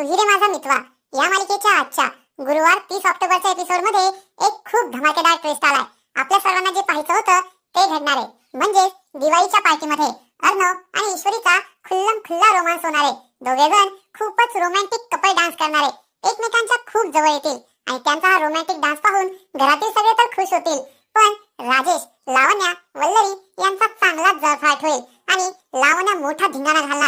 तू रे माझा मितवा. या मालिकेच्या आजच्या गुरुवार तीस ऑक्टोबरच्या एपिसोडमध्ये एक खूप धमाकेदार ट्विस्ट आलाय. आपल्या सर्वांना जे पाहायचं होतं ते घडणार आहे. म्हणजे दिवाळीच्या पार्टीमध्ये अर्णव आणि ईश्वरीचा खुल्लम खुल्ला रोमांस होणार आहे. दोघे जण खूपच रोमॅन्टिक कपल डान्स करणार आहे. एकमेकांच्या खूप जवळ येतील आणि त्यांचा हा रोमॅन्टिक डान्स पाहून घरातील सगळे तर खुश होतील. पण राजेश लावण्या वल्लरी यांचा चांगलाच जळफाट होईल आणि लावण्या मोठा धिंगाणा घालणार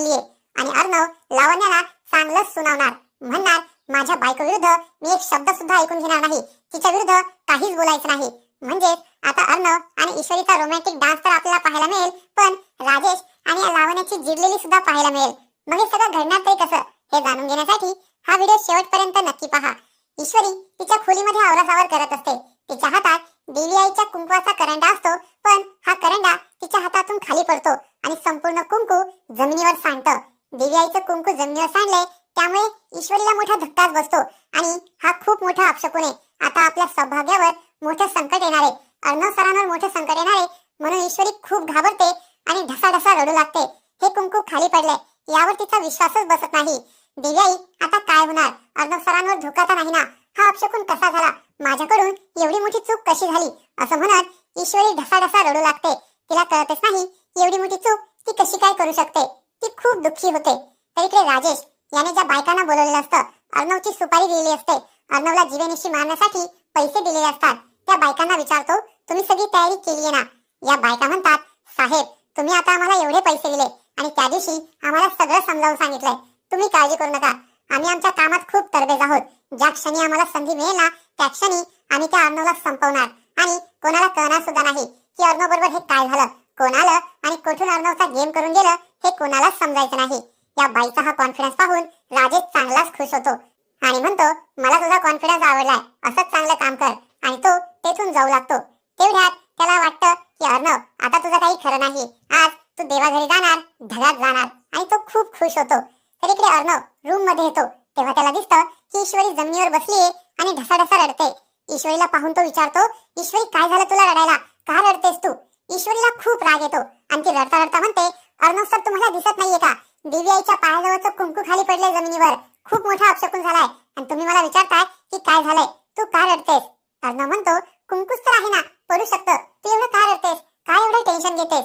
बनलीये. आणि अर्णव लावण्याला चांगलंच सुनावणार. म्हणणार माझ्या बायको विरुद्ध मी एक शब्द सुद्धा ऐकून घेणार नाही. तिच्या विरुद्ध काहीच बोलायचं नाही. म्हणजेच आता अर्णव आणि ईश्वरीचा रोमॅन्टिक डान्स तर आपल्याला पाहायला मिळेल पण राजेश आणि या लावण्याची जिरलेली सुद्धा पाहायला मिळेल. मग हे सगळं घडणार तरी कसं? हे जाणून घेण्यासाठी हा व्हिडिओ शेवटपर्यंत नक्की पहा. ईश्वरी तिच्या खोलीमध्ये आवरासावर करत असते. तिच्या हातात देवी आईच्या कुंकवाचा करंडा असतो पण हा करंडा तिच्या हातातून खाली पडतो आणि संपूर्ण कुंकू जमिनीवर सांडतं. देवी आईचं कुंकू जमिनीवर सांडले त्यामुळे ईश्वरीला मोठा धक्काच बसतो आणि हा खूप मोठा अपशकून आहे. आता आपल्या सौभाग्यावर मोठं संकट येणार आहे. अर्णव सरांवर मोठं संकट येणार आहे म्हणून ईश्वरी खूप घाबरते आणि ढसाढसा रडू लागते. हे कुंकू खाली पडले यावर तिचा विश्वासच बसत नाही. दिव्याई आता काय होणार? अर्णव सरांवर धोका तर नाही ना? हा अपशकून कसा झाला? माझ्याकडून एवढी मोठी चूक कशी झाली? असं म्हणत ईश्वरी ढसाढसा रडू लागते. तिला कळतच नाही एवढी मोठी चूक ती कशी काय करू शकते? ती खूप दुःखी होते. तर इकडे राजेश याने ज्या बायकांना बोलवलेलं असतं अर्णवची सुपारी दिलेली असते. अर्णवला जीवेनिशी मारण्यासाठी पैसे दिलेले असतात. त्या बायकांना विचारतो तुम्ही सगळी तयारी केली आहे ना? या बायका म्हणतात साहेब तुम्ही आता आम्हाला एवढे पैसे दिले आणि त्या दिवशी आम्हाला सगळं समजावून सांगितलंय. तुम्ही काळजी करू नका. आम्ही आमच्या कामात खूप तरबेज आहोत. ज्या क्षणी आम्हाला संधी मिळेल ना त्या क्षणी आम्ही त्या अर्णवला संपवणार. आणि कोणाला कळणार सुद्धा नाही की अर्णव बरोबर हे काय झालं. कोणाला आणि कुठून अर्णवचा गेम करून गेलं हे कोणालाच समजायचं नाही. या बाईचा हा कॉन्फिडन्स पाहून राजेश चांगलाच खुश होतो. आणि म्हणतो मला तुझा कॉन्फिडन्स आवडलाय. असंच चांगलं काम कर. आणि तो तेथून जाऊ लागतो. तेवढ्यात त्याला वाटतं की अर्णव आता तुझं काही खरं नाही. आज तू देवाघरी जाणार ढगात जाणार. आणि तो खूप खुश होतो. तर इकडे अर्णव रूममध्ये येतो. तेव्हा त्याला दिसतं की ईश्वरी जमिनीवर बसलीये आणि ढसाढसा रडते. ईश्वरीला पाहून तो विचारतो ईश्वरी काय झालं तुला रडायला? का रडतेस तू? ईश्वरीला खूप राग येतो आणि ती रडता रडता म्हणते अर्णव सर तुम्हाला दिसत नाहीये का? देवी आईच्या पायाजवळचं कुंकू खाली पडलंय जमिनीवर. खूप मोठा अपशकून झालाय. आणि तुम्ही मला विचारताय की काय झालंय? तू का रडतेस? अर्णव म्हणतो कुंकूच तर आहे ना पडू शकतं. तू एवढं का रडतेस? काय एवढं टेन्शन घेतेस?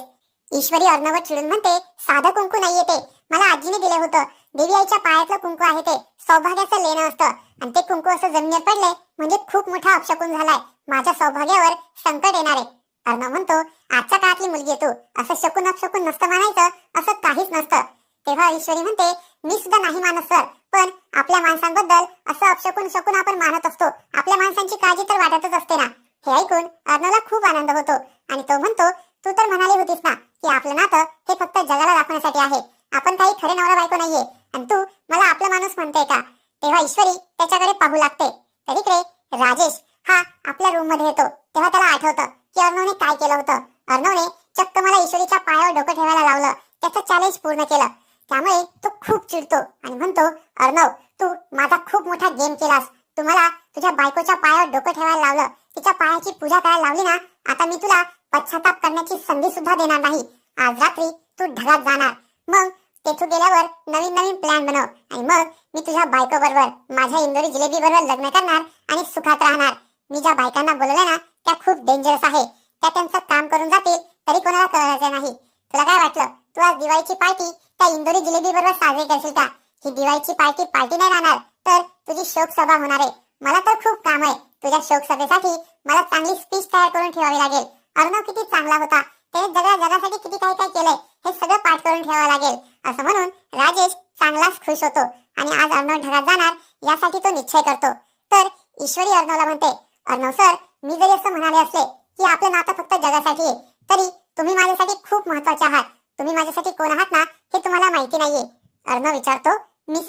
ईश्वरी अर्णवर चिडून म्हणते साधं कुंकू नाहीये ते. मला आजीने दिले होतं. देवी आईच्या पायातलं कुंकू आहे ते सौभाग्याचं लेणं असतं. आणि ते कुंकू असं जमिनीवर पडले म्हणजे खूप मोठा अपशकुन झालाय. माझ्या सौभाग्यावर संकट येणार. आहे अर्णव म्हणतो आजच्या काळातली मुलगी आहे तू. असं शकून अपशकून नसतं मानायचं असं काहीच नसतं. तेव्हा ईश्वरी म्हणते मी सुद्धा नाही मानत सर. पण आपल्या माणसांबद्दल असं अपशकुन शकून आपण मानत असतो. आपल्या माणसांची काळजी तर वाटतच असते ना. हे ऐकून अर्णवला खूप आनंद होतो. आणि तो म्हणतो तू तर म्हणाली होतीस ना की आपलं नातं हे फक्त जगाला दाखवण्यासाठी आहे आपण काही खरे नवरा बायको नाहीये आणि तू मला आपला माणूस म्हणते का तेव्हा ईश्वरी त्याच्याकडे पाहू लागते तर इकडे राजेश हा आपल्या रूममध्ये येतो तेव्हा त्याला आठवतं की अर्णवने काय केलं होतं अर्णवने चक्क मला ईश्वरीच्या पायावर डोकं ठेवायला लावलं त्याचं चॅलेंज पूर्ण केलं. त्यामुळे तो खूप चिडतो आणि म्हणतो अर्णव तू माझा खूप मोठा गेम केलास. तू मला तुझ्या बायकोच्या पायावर डोकं ठेवायला लावलं. तिच्या पायाची पूजा करायला लावली ना आता मी तुला पश्चाताप करण्याची संधी सुद्धा देणार नाही. आज रात्री तू ढगात जाणार. मग तेथून गेल्यावर नवीन नवीन प्लॅन बनव आणि मग मी तुझ्या बायको बरोबर माझ्या इंदोरी जिलेबी बरोबर लग्न करणार आणि सुखात राहणार. मी ज्या बायकांना बोलवलं ना त्या खूप डेंजरस आहे. त्या त्यांचं काम करून जातील तरी कोणाला कळायचं नाही. तुला काय वाटलं? तू आज दिवाळीची पार्टी त्या इंदोरी जिलेबी बरोबर साजरी करशील का? ही दिवाळीची पार्टी पार्टी नाही राहणार तर तुझी शोक सभा होणार आहे. मला तर खूप काम आहे. तुझ्या शोक सभेसाठी मला चांगली स्पीच तयार करून ठेवावी लागेल. अर्णव किती चांगला होता. त्याने जगा जगासाठी किती काय काय केलंय हे सगळं पाठ करून ठेवावं लागेल. असं म्हणून राजेश चांगलाच खुश होतो आणि आज अर्णव ढगात जाणार यासाठी तो निश्चय करतो. तर ईश्वरी अर्णवला म्हणते अर्णव सर मी जरी असं म्हणाले असले की आपलं नातं फक्त जगासाठी आहे तरी तुम्ही माझ्यासाठी खूप महत्त्वाचे आहात. तुम्ही माझ्यासाठी कोण आहात ना हे तुम्हाला माहिती नाहीये. अर्णव विचारतो मी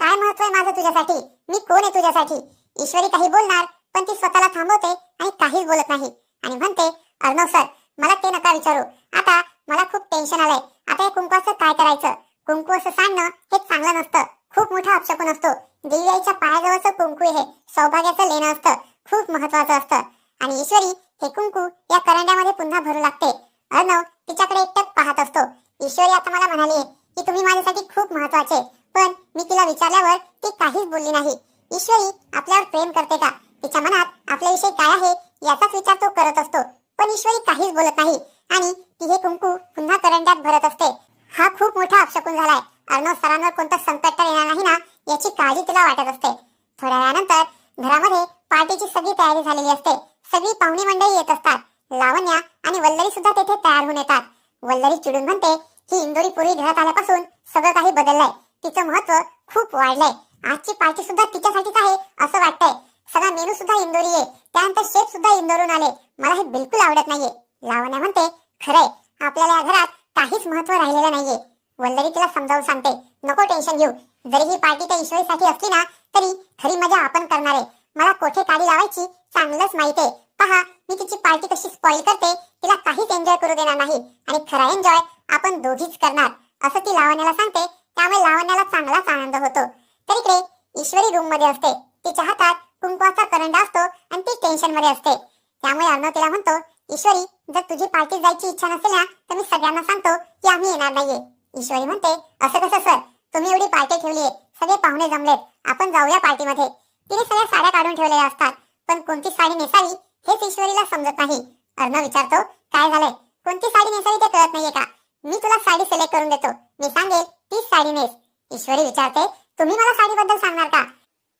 काय महत्त्व आहे माझं तुझ्यासाठी? मी कोण आहे तुझ्यासाठी? ईश्वरी काही बोलणार पण ती स्वतःला थांबवते आणि काहीच बोलत नाही. आणि म्हणते अर्णव सर मला ते नका विचारू. आता मला खूप टेन्शन आलंय. आता या कुंकवाचं काय करायचं? कुंकू असं सांगणं हे चांगलं नसतं. खूप मोठा अपशकून असतो. देवी पायाजवळचं कुंकू हे सौभाग्याचं लेणं असतं. खूप महत्वाचं असतं. आणि ईश्वरी हे कुंकू या करंड्यामध्ये पुन्हा भरू लागते. अर्णव तिच्याकडे एकटक पाहत असतो. ईश्वरी आता मला म्हणाली की तुम्ही माझ्यासाठी खूप महत्त्वाचे पण मी तिला विचारल्यावर ती काहीच बोलली नाही. ईश्वरी आपल्यावर प्रेम करते का? तिच्या मनात आपल्याविषयी काय आहे याचाच विचार तो करत असतो. पण ईश्वरी काहीच बोलत नाही. आणि ती हे कुंकू पुन्हा करंड्यात भरत असते. हा खूप मोठा अपशकून झालाय. अर्णव सरांवर कोणतं संकट येणार नाही ना याची काळजी तिला वाटत असते. थोड्या वेळानंतर घरामध्ये पार्टीची सगळी तयारी झालेली असते. सगळी पाहुणी मंडळी येत असतात. लावण्या आणि वल्लरी सुद्धा तेथे तयार होऊन येतात. वल्लरी चिडून म्हणते ही इंदोरी पुरी घरात आल्यापासून सगळं काही बदललंय. तिचं महत्त्व खूप वाढलंय. आजची पार्टी सुद्धा तिच्यासाठीच आहे असं वाटतंय. सगळा मेनू सुद्धा इंदोरी आहे. त्यानंतर शेफ सुद्धा इंदोरून आले. मला हे बिलकुल आवडत नाहीये. लावण्या म्हणते खरंय. आपल्याला या घरात काहीच महत्त्व राहिलेलं नाहीये. वल्लरी तिला समजावून सांगते नको टेन्शन घेऊ. जरी ही पार्टी त्या ईश्वरीसाठी असली ना तरी खरी मजा आपण करणार आहे. मला कोठे काडी लावायची चांगलंच माहिती आहे. पहा मी तिची पार्टी कशी स्पॉइल करते तिला काहीच एन्जॉय करू देणार नाही. आणि खरा एन्जॉय आपण दोघीच करणार असं ती लावण्याला सांगते. त्यामुळे लावण्याला चांगलाच आनंद होतो. तर इकडे ईश्वरी रूममध्ये असते. तिच्या हातात कुंकवाचा करंडा असतो आणि ती टेन्शनमध्ये असते. त्यामुळे अर्णव तिला म्हणतो ईश्वरी जर तुझी पार्टी जायची इच्छा नसेल ना तर मी सगळ्यांना सांगतो की आम्ही येणार नाहीये. ईश्वरी म्हणते असं कसं सर तुम्ही एवढी पार्टी ठेवलीये सगळे पाहुणे जमलेत. आपण जाऊया पार्टीमध्ये. तिने सगळ्या साड्या काढून ठेवलेल्या असतात. पण कोणती साडी नेसावी हेच ईश्वरीला समजत नाही. अर्णव विचारतो काय झालंय? कोणती साडी नेसावी ते कळत नाहीये का? मी तुला साडी सिलेक्ट करून देतो. मी सांगेल तीच साडी नेस. ईश्वरी विचारते तुम्ही मला साडीबद्दल सांगणार का?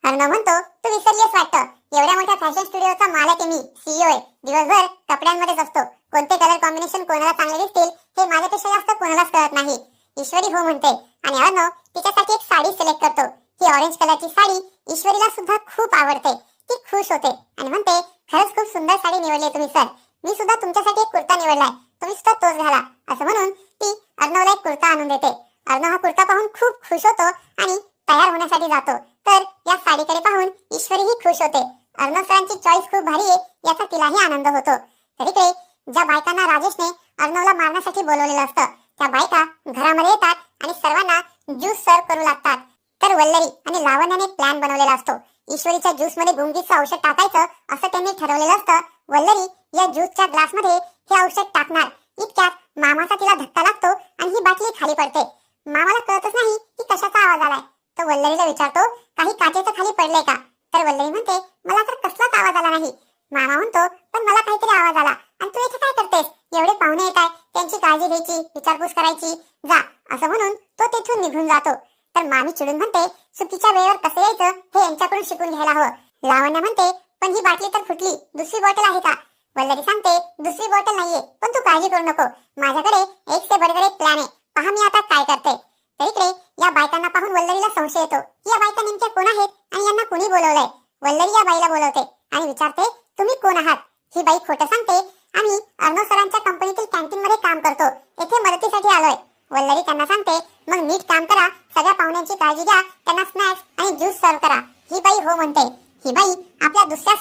अर्णव म्हणतो तू विसरलीस वाटतं. एवढ्या मोठ्या फॅशन स्टुडिओचा मालक आहे मी सीईओ आहे. दिवसभर कपड्यांमध्येच असतो. कोणते कलर कॉम्बिनेशन कोणाला चांगले दिसतील हे माझ्यापेक्षा जास्त कोणालाच कळत नाही. ईश्वरी हो म्हणते आणि अर्णव तिच्यासाठी एक साडी सिलेक्ट करतो. ही ऑरेंज कलरची साडी ईश्वरीला सुद्धा खूप आवडते. ती खुश होते. आणि म्हणते खरंच खूप सुंदर साडी निवडली तुम्ही सर. मी सुद्धा तुमच्यासाठी एक कुर्ता निवडलाय. तुम्ही सुद्धा तोच घाला. असं म्हणून ती अर्णवला एक कुर्ता आणून देते. अर्णव हा कुर्ता पाहून खूप खुश होतो आणि तयार होण्यासाठी जातो. तर या साडीकडे पाहून ईश्वरीही खुश होते. अर्णव सरांची चॉईस खूप भारी आहे याचा तिलाही आनंद होतो. तरीकडे ज्या बायकांना राजेशने अर्णवला मारण्यासाठी बोलवलेलं असतं त्या बायका घरामध्ये येतात आणि सर्वांना ज्यूस सर्व करू लागतात. तर वल्लरी आणि लावण्याने प्लॅन बनवलेला असतो. ईश्वरीच्या ज्यूसमध्ये गुंगीचं औषध टाकायचं असं त्यांनी ठरवलेलं असतं वल्लरी या ज्यूसच्या ग्लासमध्ये हे औषध टाकणार. इतक्यात मामाचा तिला धक्का लागतो आणि ही बाटली खाली पडते मामाला कळतच नाही की कशाचा आवाज आलाय तो वल्लरीला विचारतो काही काचेचं खाली पडलंय का तर वल्लरी म्हणते मला तर कसलाच आवाज आला नाही मामा म्हणतो पण मला काहीतरी आवाज आला आणि तू इथे काय करतेस एवढे पाहुणे येत आहे त्यांची काळजी घ्यायची विचारपूस करायची जा असं म्हणून तो तेथून निघून जातो तर मामी चिडून म्हणते चुकीच्या वेळेवर कसं यायचं हे यांच्याकडून शिकून घ्यायला हवं. लावण्या म्हणते पण ही बाटली तर फुटली. दुसरी बॉटल आहे का? वल्लरी सांगते दुसरी बॉटल नाहीये पण तू काळजी करू नको. माझ्याकडे एक से बडकर एक प्लॅन आहे. पहा मी आता काय करते. तर इकडे या बायकांना पाहून वल्लरीला संशय येतो. की या बायका नेमक्या कोण आहेत आणि यांना कोणी बोलवलंय? वल्लरी या बाईला बोलवते आणि विचारते तुम्ही कोण आहात? ही बाई खोटं सांगते आम्ही अर्णव सरांच्या कंपनीतील कॅन्टीन मध्ये काम करतो. येथे मदतीसाठी आलोय. वल्लरी त्यांना सांगते मग नीट काम करा सगळ्या पाहुण्यांची काळजी घ्या त्यांना स्नॅक्स आणि ज्यूस सर्व करा ही बाई हो म्हणते ही बाई आपल्या दुसऱ्या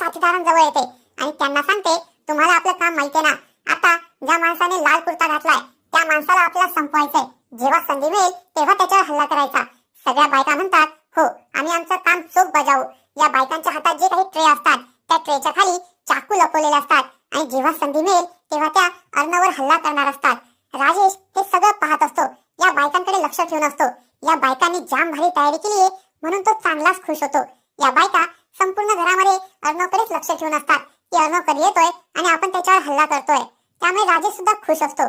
जवळ येते. आणि त्यांना सांगते तुम्हाला आपलं काम माहितीये ना. आता ज्या माणसाने लाल कुर्ता घातलाय त्या माणसाला आपल्याला संपवायचंय. जेव्हा संधी मिळेल तेव्हा त्याच्यावर हल्ला करायचा. सगळ्या बायका म्हणतात हो आम्ही आमचं काम चोख बजावू. या बायकांच्या हातात जे काही ट्रे असतात त्या ट्रेच्या खाली चाकू लपवलेले असतात. आणि जेव्हा संधी मिळेल तेव्हा त्या अर्णवर हल्ला करणार असतात. राजेश हे सगळं पाहत असतो. या बायकांकडे लक्ष ठेवून असतो. या बायकांनी जाम भारी तयारी केली आहे म्हणून तो चांगलाच खुश होतो. या बायका संपूर्ण घरामध्ये अर्णवकडेच लक्ष ठेवून असतात. की अर्णव कधी येतोय आणि आपण त्याच्यावर हल्ला करतोय. त्यामुळे राजेश सुद्धा खुश असतो.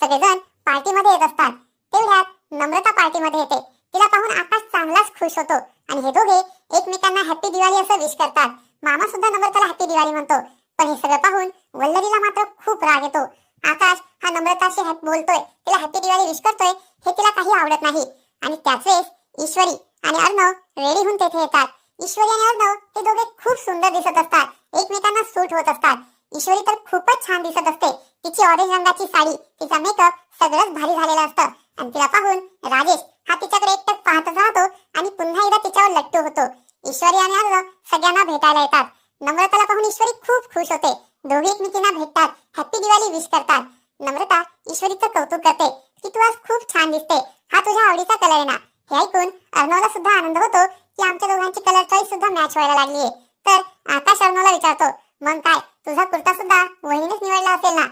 सगळेजण पार्टीमध्ये येत असतात. तेवढ्यात नम्रता पार्टीमध्ये येते. तिला पाहून आकाश चांगलाच खुश होतो. आणि हे दोघे एकमेकांना हॅपी दिवाळी असं विश करतात. मामा सुद्धा नम्रताला हॅपी दिवाळी म्हणतो. पण हे सगळं पाहून वल्लरीला मात्र खूप राग येतो. आकाश हा नम्रताशी बोलतोय. तिला हॅपी दिवाळी विश करतोय हे तिला काही आवडत नाही. आणि त्याच वेळेस ईश्वरी आणि अर्णव रेडी होऊन तेथे येतात. ईश्वरी आणि अर्णव हे दोघे खूप सुंदर दिसत असतात. एकमेकांना सूट होत असतात. ईश्वरी तर खूपच छान दिसत असते. तिची ऑरेंज रंगाची साडी तिचा मेकअप सगळंच भारी झालेलं असतं. आणि तिला पाहून राजेश हा तिच्याकडे एकटक पाहतच राहतो आणि पुन्हा एकदा तिच्यावर लट्टू होतो. ईश्वरी आणि अर्णव सगळ्यांना भेटायला येतात. नम्रताला पाहून ईश्वरी खूप खुश होते. दोघे एकमेकींना भेटतात. हॅपी दिवाळी विश करतात. नम्रता ईश्वरीचं कौतुक करते. की तू आज खूप छान दिसते. हा तुझ्या आवडीचा कलर आहे ना. हे ऐकून अर्णवला सुद्धा आनंद होतो. की आमच्या दोघांची कलर चॉईस सुद्धा मॅच व्हायला लागली तर आकाश अर्णवला विचारतो मग काय तुझा कुर्ता सुद्धा वहिनीनेच निवडला असेल ना?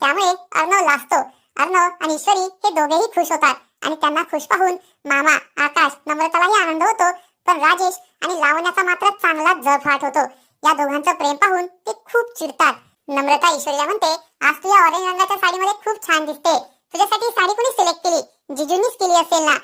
त्यामुळे अर्णव लाजतो. अर्णव आणि ईश्वरी हे दोघेही खुश होतात आणि त्यांना खुश पाहून मामा आकाश नम्रतालाही आनंद होतो. पण राजेश आणि लावण्याचा मात्र चांगला जळफाट होतो. या दोघांचं प्रेम पाहून ते खूप चिडतात. नम्रता ईश्वरीला म्हणते आज तू या ऑरेंज रंगाच्या साडीमध्ये खूप छान दिसते. तुझ्यासाठी साडी कोणी सिलेक्ट केली? जिजूनीच केली असेल ना?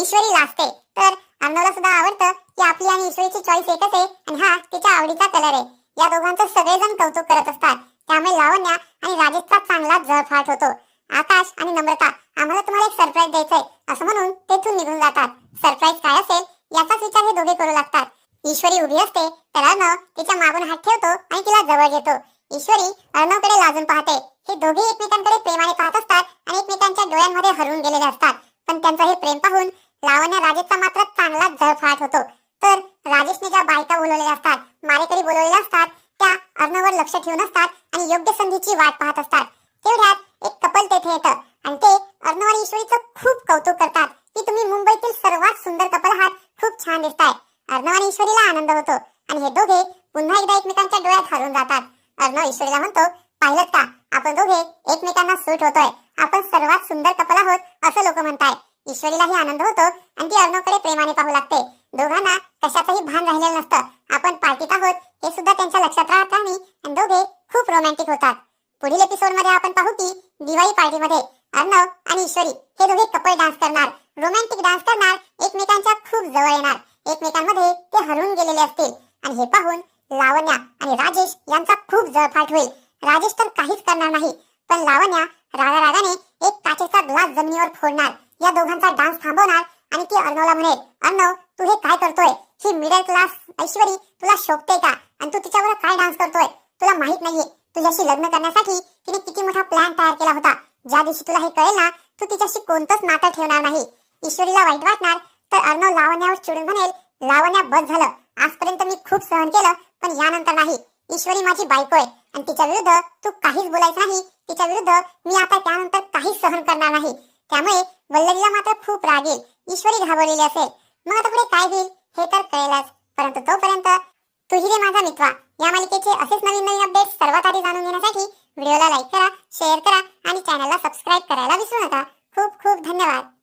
ईश्वरी लाजते. तर अर्णवला सुद्धा आवडतं की आपली आणि ईश्वरीची चॉईस एकच आहे आणि हा तिच्या आवडीचा कलर आहे. या दोघांचं सगळेजण कौतुक करत असतात. त्यामुळे लावण्या आणि राजेशचा चांगला जळफाट होतो. आकाश आणि नम्रता आम्हाला तुम्हाला एक सरप्राईज द्यायचंय. असं म्हणून तेथून निघून जातात. सरप्राईज काय असेल याचाच विचार हे दोघे करू लागतात. ईश्वरी उभी असते तर अर्णव तिच्या मागून हात ठेवतो आणि तिला जवळ घेतो. ईश्वरी अर्णवकडे लाजून पाहते. हे दोघे एकमेकांकडे प्रेमाने पाहत असतात आणि एकमेकांच्या डोळ्यांमध्ये हरवून गेलेले असतात. पण त्यांचं हे प्रेम पाहून लावण्या राजेशचा मात्र चांगलाच जळफाट होतो. तर राजेशने ज्या बायका बोलवलेल्या असतात मारेकरी बोलवलेल्या असतात त्या अर्णवर लक्ष ठेवून असतात आणि योग्य संधीची वाट पाहत असतात. तेवढ्यात एक कपल तेथे येतं आणि ते अर्णव आणि ईश्वरीचं खूप कौतुक करतात की तुम्ही मुंबईतील सर्वात सुंदर कपल आहात खूप छान दिसताय. अर्णव आणि ईश्वरीला आनंद होतो आणि हे दोघे पुन्हा एकदा एकमेकांच्या डोळ्यात हरून जातात. अर्णव ईश्वरीला म्हणतो पाहिलं का आपण दोघे एकमेकांना सूट होतोय. आपण सर्वात सुंदर कपल आहोत ईश्वरीलाही आनंद होतो आणि ती अर्णवकडे प्रेमाने पाहू लागते. दोघांना कशाचंही भान राहिलेलं नसतं. आपण पार्टीत आहोत हे सुद्धा त्यांच्या लक्षात राहत नाही आणि दोघे खूप रोमॅन्टिक होतात. पुढील एपिसोडमध्ये आपण पाहू की दिवाळी पार्टीमध्ये अर्णव आणि ईश्वरी हे दोघे कपल डान्स करणार. रोमॅन्टिक डान्स करणार एकमेकांच्या खूप जवळ येणार. एकमेकांमध्ये ते हरवून गेलेले असतील. आणि हे पाहून लावण्या आणि राजेश यांचा खूप जळफाट होईल. राजेश तर काहीच करणार नाही पण लावण्या रागारागाने एक काचेचा ग्लास जमिनीवर फोडणार. या दोघांचा डान्स थांबवणार आणि ती अर्णवला म्हणेल अर्णव तू हे काय करतोय? ही मिडल क्लास ऐश्वरी तुला शोभते का? आणि तू तिच्यावर काय डान्स करतोय? तुला माहीत नाहीये. तुझ्याशी लग्न करण्यासाठी तिने किती मोठा प्लॅन तयार केला होता. ज्या दिवशी तुला हे कळेल ना तू तिच्याशी कोणतंच नातं ठेवणार नाही. ईश्वरीला वाईट वाटणार तर अर्णव लावण्यावर चिडून म्हणेल लावण्या बस झालं. आजपर्यंत मी खूप सहन केलं पण यानंतर नाही. ईश्वरी माझी बायको आहे आणि तिच्या विरुद्ध तू काहीच बोलायचं नाही. तिच्या विरुद्ध मी आता त्यानंतर काहीच सहन करणार नाही. त्यामुळे वल्लरीला मात्र खूप राग येईल. ईश्वरी घाबरलेली असेल. मग आता पुढे काय होईल? हे तर कळेलच. परंतु तोपर्यंत तुझी रे माझा मित्वा या मालिकेचे असेच नवीन नवीन अपडेट सर्वात आधी जाणून घेण्यासाठी व्हिडिओला लाईक करा शेअर करा आणि चॅनलला सबस्क्राईब करायला विसरू नका. खूप खूप धन्यवाद.